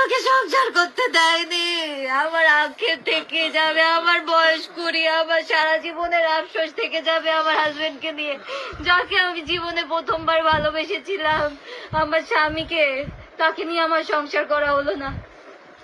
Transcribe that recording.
আমাকে সংসার করতে দেয়নি। আমার আক্ষেপ থেকে যাবে, আমার বয়স করি আমার সারা জীবনের আফসোস থেকে যাবে আমার হাজবেন্ডকে নিয়ে। যাকে আমি জীবনে প্রথমবার ভালোবেসেছিলাম, আমার স্বামীকে, তাকে নিয়ে আমার সংসার করা হলো না।